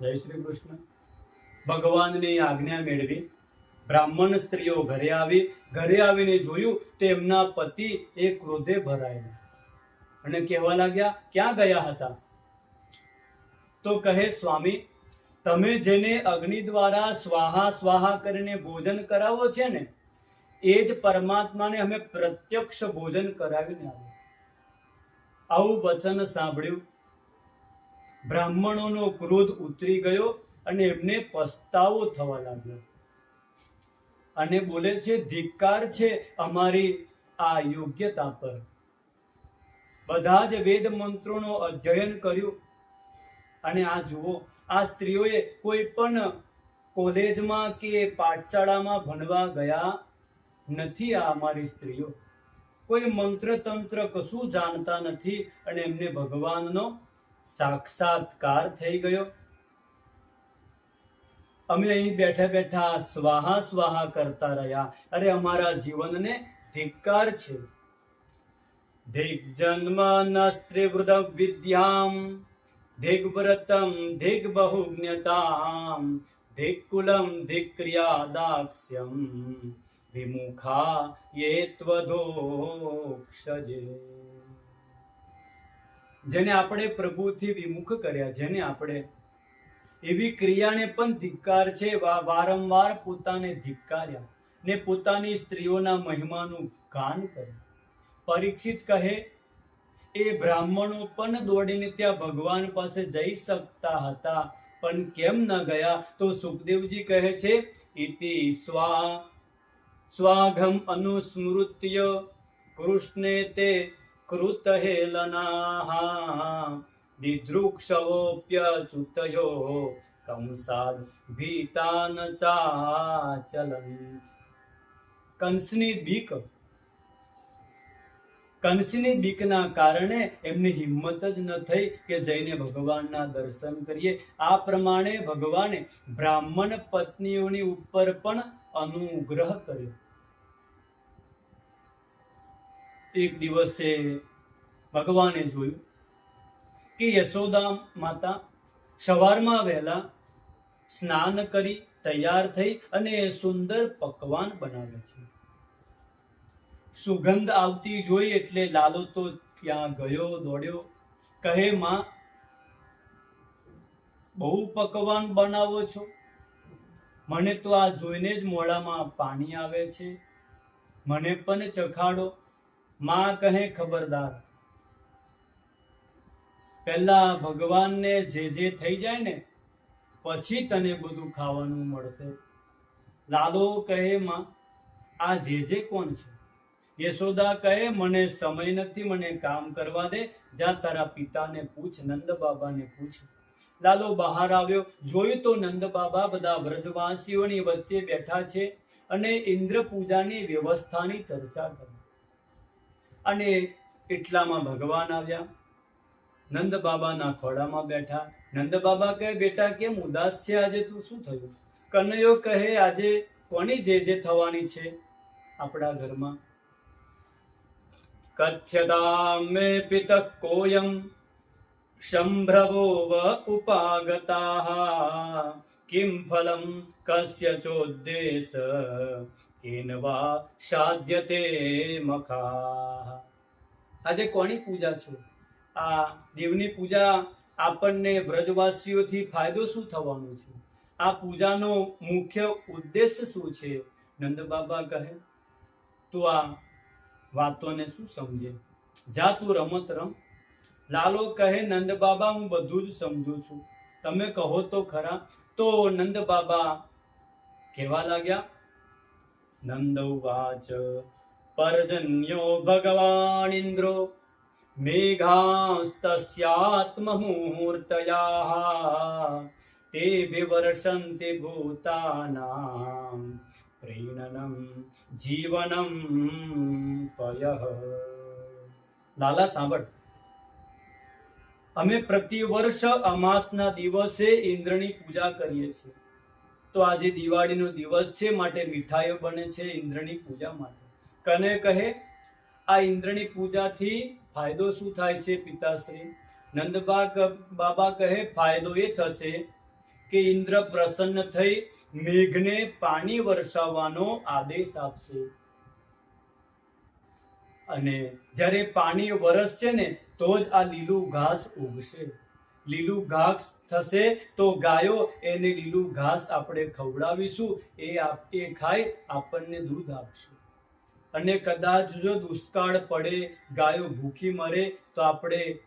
જય શ્રી કૃષ્ણ. ભગવાનની આજ્ઞા મેળવી, બ્રાહ્મણ સ્ત્રીઓ ઘરે આવી, ઘરે આવીને જોયું તો એમના પતિ એ ક્રોધે ભરાયેલા અને કહેવા લાગ્યા, ક્યાં ગયા હતા? તો કહે, સ્વામી, તમે જેને અગ્નિ દ્વારા સ્વાહા સ્વાહા કરીને ભોજન કરાવો છે ને, એ જ પરમાત્માને અમે પ્રત્યક્ષ ભોજન કરાવીને આવ્યું. આવું વચન સાંભળ્યું. બ્રાહ્મણોનો ક્રોધ ઉતરી ગયો અને એમને પસ્તાવો થવા લાગ્યો. અને બોલે છે, ધિક્કાર છે અમારી આ યોગ્યતા પર. બધા જ વેદ મંત્રોનો અધ્યયન કર્યું. અને આ જુઓ, આ સ્ત્રીઓએ કોઈ પણ કોલેજમાં કે પાઠશાળામાં ભણવા ગયા નથી આ અમારી સ્ત્રીઓ. કોઈ મંત્ર તંત્ર કશું જાણતા નથી અને એમને ભગવાનનો સાક્ષાત્કાર થઈ ગયો. અમે અહીં બેઠા બેઠા સ્વાહા સ્વાહા કરતા રહ્યા. અરે, અમારા જીવનને ધિક્કાર છે. દિગ્જન્મ નસ્ત્રીવૃદ વિદ્યામ. દિગ્વ્રતમ દિગ બહુજ્ઞતામ દિક્કુલમ દિક્રિયા દાક્ષ્યમ વિમુખા યે ત્વદોક્ષજે જેને આપણે પ્રભુથી વિમુખ કર્યા, જેને આપણે એવી ક્રિયાને પણ ધિક્કાર છે વારંવાર પોતાને ધિક્કાર્યા ને પોતાની સ્ત્રીઓના મહિમાનું ગાન કર્યું. પરીક્ષિત કહે, એ બ્રાહ્મણો પણ દોડીને ત્યાં ભગવાન પાસે જઈ શકતા હતા, પણ કેમ ન ગયા? તો સુખદેવજી કહે છે, ઇતિ સ્વા, સ્વાઘમ અનુસ્મૃત્ય કૃષ્ણે તે હેલનાહ દિદૃક્ષવોપ્યચ્યુતયો કંસાદ ભીતાન ચાચલન કંસની બીક કંસની બીકના કારણે એમની હિંમત જ ન થઈ કે જઈને ભગવાનના દર્શન કરીએ. આ પ્રમાણે ભગવાને બ્રાહ્મણ પત્નીઓની ઉપર પણ અનુગ્રહ કર્યો. એક દિવસે ભગવાને જોયું કે યશોદા માતા સવારમાં વહેલા સ્નાન કરી તૈયાર થઈ અને સુંદર પકવાન બનાવે છે. સુગંધ આવતી જોઈ એટલે લાલો તો ત્યાં ગયો, દોડ્યો, કહે, માં, બહુ પકવાન બનાવો છો. મને તો આ જોઈને જ મોઢામાં પાણી આવે છે. મને પણ ચખાડો. માં કહે ખબરદાર. પહેલા ભગવાનને જે જે થઈ જાય ને, પછી તને બધું ખાવાનું મળશે. લાલો કહે માં, આ જે જે કોણ છે? યશોદા કહે, મને સમય નથી, મને કામ કરવા દે. જા તારા પિતાને પૂછ, નંદ બાબાને પૂછ. લાલો બહાર આવ્યો. જોયું તો નંદ બાબા બધા વ્રજવાસીઓની વચ્ચે બેઠા છે અને ઇન્દ્ર પૂજાની વ્યવસ્થાની ચર્ચા કરી. અને એટલામાં ભગવાન આવ્યા? નંદ બાબાના ખોડામાં બેઠા. નંદ બાબા કહે, બેટા, કેમ ઉદાસ છે આજે તું? શું થયું? કનૈયો કહે, આજે કોની જે જે થવાની છે આપણા ઘરમાં? કથ્યતા મે પિત કોયમ સંભ્રવો વ ઉપાગતા. કિમ ફલમ કસ્ય ચોદ્દેશ? કેન વા સાધ્યતે મખા. આજે કોની પૂજા છે? આ દેવની પૂજા આપણને વ્રજવાસીઓથી ફાયદો શું થવાનો છે? આ પૂજાનો મુખ્ય ઉદ્દેશ શું છે? નંદ બાબા કહે, તો આ વાતોને શું સમજે? જા તું રમત રમ. લાલો કહે નંદ બાબા હું બધું જ સમજુ છું. તમે કહો તો ખરા. તો નંદ બાબા કહેવા લાગ્યા ઉવાચ પર્જન્યો ભગવાન ઇન્દ્રો મેઘાસ્તસ્યાત્મમૂર્તયાः તે વિવર્ષન્તિ ભૂતાનાં પ્રીણનમ જીવનમ પયઃ લાલા સાંભળ અમે પ્રતિવર્ષ અમાસના દિવસે ઇન્દ્રની પૂજા કરીએ છીએ. તો આજે દિવાળીનો દિવસ છે, માટે મીઠાઈઓ બને છે ઇન્દ્રની પૂજા માટે. કને કહે, આ ઇન્દ્રની પૂજાથી ફાયદો શું થાય છે, પિતાશ્રી? નંદબા બાબા કહે, ફાયદો એ થશે કે ઇન્દ્ર પ્રસન્ન થઈ મેઘને પાણી વરસાવવાનો આદેશ આપશે. અને જ્યારે પાણી વરસશે ને, તો જ આ લીલું ઘાસ ઉગશે. લીલું ઘાસ થશે તો ગાયો એને લીલું ઘાસ આપણે ખવડાવીશું. એ એ ખાય, આપણને દૂધ આપશે. અને કદાચ જો દુષ્કાળ પડે, ગાયો ભૂખી મરે, તો આપણે,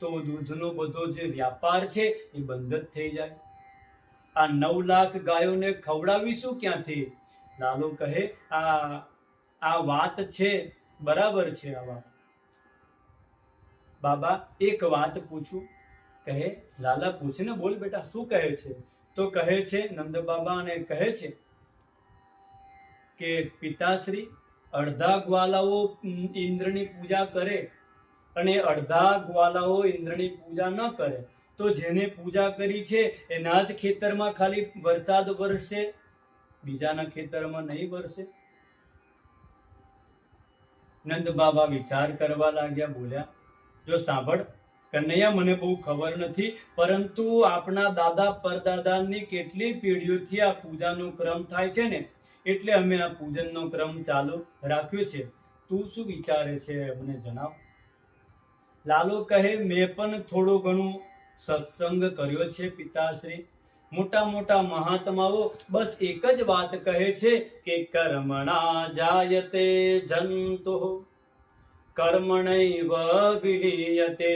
તો દૂધનો બધો જે વ્યાપાર છે એ બંધ જ થઈ જાય. આ નવ લાખ ગાયોને ખવડાવીશું ક્યાંથી? લાલો કહે, આ આ વાત છે, બરાબર છે આ વાત. બાબા, એક વાત પૂછું. કહે, લાલા પૂછ ને બોલ બેટા, શું કહે છે? તો કહે છે નંદ બાબા અને કહે છે કે પિતાશ્રી અડધા ગ્વાલાઓ ઇન્દ્રની પૂજા કરે અને અડધા ગ્વાલાઓ ઇન્દ્રની પૂજા ન કરે. તો જેને પૂજા કરી છે, એના જ ખેતરમાં ખાલી વરસાદ વરસે, બીજાના ખેતરમાં નહીં વરસે. નંદ બાબા વિચાર કરવા લાગ્યા, બોલ્યા, જો સાંભળ કનૈયા, મને બહુ ખબર નથી, પરંતુ આપણા દાદા પરદાદાની કેટલી પેઢીઓથી આ પૂજાનો ક્રમ થાય છે ને? એટલે અમે આ પૂજનનો ક્રમ ચાલુ રાખ્યો છે. તું શું વિચારે છે મને જણાવ. લાલો કહે, મેં પણ થોડો ઘણું સત્સંગ કર્યો છે, પિતાશ્રી. મોટા મોટા મહાત્માઓ બસ એક જ વાત કહે છે કે, કર્મણા જાયતે જંતુ કર્મણૈવ વિલીયતે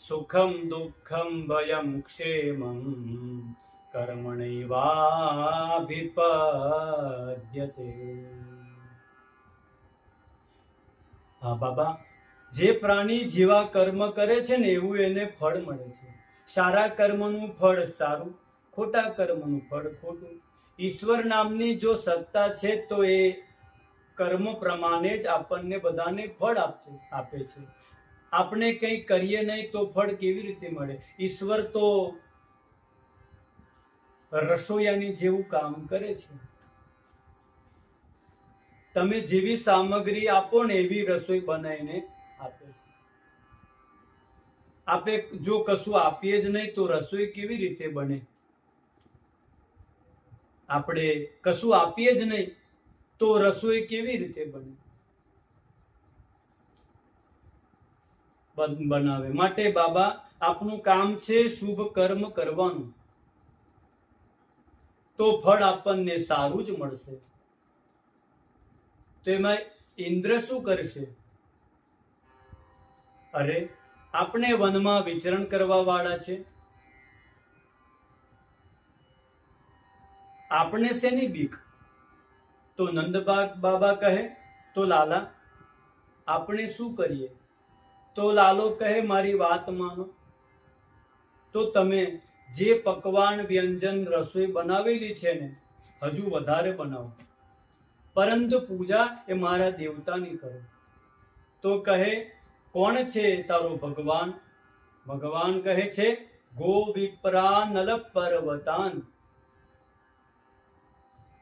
સુખમ દુઃખમ ભયમ ક્ષેમમ કર્મણૈવાભિપદ્યતે હા બાબા જે પ્રાણી જેવા કર્મ કરે છે ને એવું એને ફળ મળે છે સારા કર્મનું ફળ સારું ખોટા કર્મનું ફળ ખોટું ઈશ્વર નામની જો સત્તા છે તો એ કર્મ પ્રમાણે જ આપણને બધાને ફળ આપતું, આપે છે. આપણે કંઈ કરીએ નહીં તો ફળ કેવી રીતે મળે? ઈશ્વર તો રસોયાની જેવું કામ કરે છે. તમે જેવી સામગ્રી આપો ને એવી રસોઈ બનાવીને આપે છે. આપે જો કશું આપીએ જ નહીં તો રસોઈ કેવી રીતે બને? આપણે કશું આપીએ જ નહીં તો રસોઈ કેવી રીતે બને? બનાવે. માટે બાબા, આપનું કામ છે શુભ કર્મ કરવાનું. તો ફળ આપણને સારું જ મળશે. તો એમાં ઇન્દ્ર શું કરશે? અરે, આપણે વનમાં વિચરણ કરવા વાળા છે. આપણે શેની બીક? તો નંદબાગ બાબા કહે, તો લાલા, આપણે શું કરીએ? તો લાલો કહે, મારી વાત માનો. તો તમે જે પકવાન વ્યંજન રસોઈ બનાવેલી છે ને, હજુ વધારે બનાવો. પરંતુ પૂજા એ મારા દેવતાની કરો. તો કહે, કોણ છે તારો ભગવાન? ભગવાન કહે છે ગો વિપ્રા નલ પર્વતાન.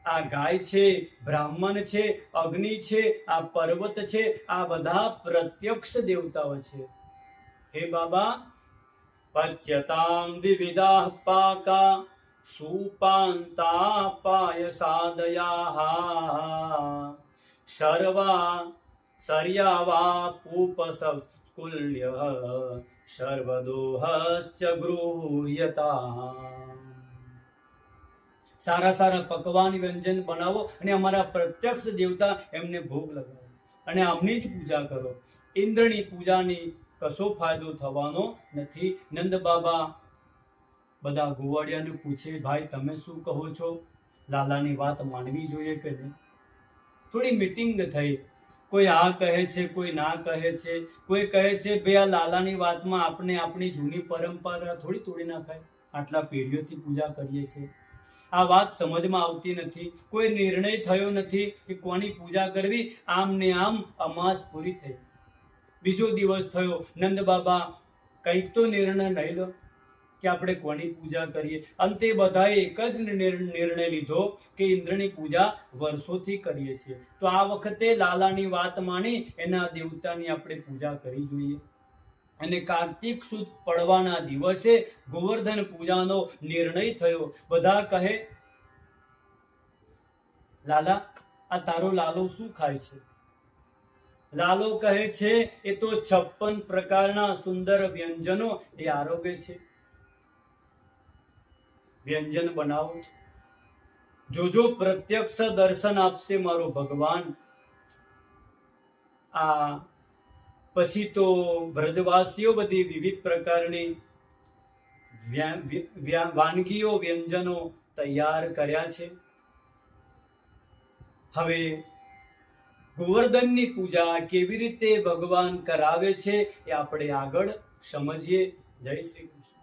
આ ગાય છે, બ્રાહ્મણ છે, અગ્નિ છે, આ પર્વત છે, આ બધા પ્રત્યક્ષ દેવતાઓ છે. હે બાબા, પચ્યતામ વિવિધા પાકા, સુપાંતા પાયસાદયા સર્વા સર્યાવા પૂપસસ્કુલ્ય સર્વદોહશ્ચ ગૃહ્યતા. સારા સારા પકવાન વ્યંજન બનાવો અને અમારા પ્રત્યક્ષ દેવતા એમને ભોગ લગાવો. અને આમની જ પૂજા કરો. ઇન્દ્રની પૂજાની કશો ફાયદો થવાનો નથી. નંદ બાબા બધા ગોવાળિયાને પૂછે, ભાઈ, તમે શું કહો છો? લાલાની વાત માનવી જોઈએ કે નહીં? થોડી મિટિંગ થઈ. કોઈ આ કહે છે, કોઈ ના કહે છે. કોઈ કહે છે, ભાઈ, આ લાલાની વાતમાં આપણે આપણી જૂની પરંપરા થોડી તોડી નાખાય. આટલા પેઢીઓથી પૂજા કરીએ છીએ. આ વાત સમજમાં આવતી નથી. કોઈ નિર્ણય થયો નથી કે કોની પૂજા કરવી. આમ ને આમ અમાસ પૂરી થઈ. બીજો દિવસ થયો. નંદ કંઈક તો નિર્ણય લઈ લો કે આપણે કોની પૂજા કરીએ. અંતે બધાએ એક જ નિર્ણય લીધો કે ઇન્દ્રની પૂજા વર્ષોથી કરીએ છીએ. તો આ વખતે લાલાની વાત માની એના દેવતાની આપણે પૂજા કરી જોઈએ. અને કાર્તિક સુદ પડવાના દિવસે ગોવર્ધન પૂજાનો નિર્ણય થયો. બધા કહે, લાલા, આ તારો લાલો શું ખાય છે? લાલો કહે છે, એ તો છપ્પન પ્રકારના સુંદર વ્યંજનો, એ આરોગ્ય છે. વ્યંજન બનાવો. જોજો, પ્રત્યક્ષ દર્શન આપશે મારો ભગવાન. આ પછી તો વ્રજવાસીઓ બધી વિવિધ પ્રકારની વાનગીઓ, વ્યંજનો તૈયાર કર્યા છે. હવે ગોવર્ધનની પૂજા કેવી રીતે ભગવાન કરાવે છે એ આપણે આગળ સમજીએ. જય શ્રી કૃષ્ણ.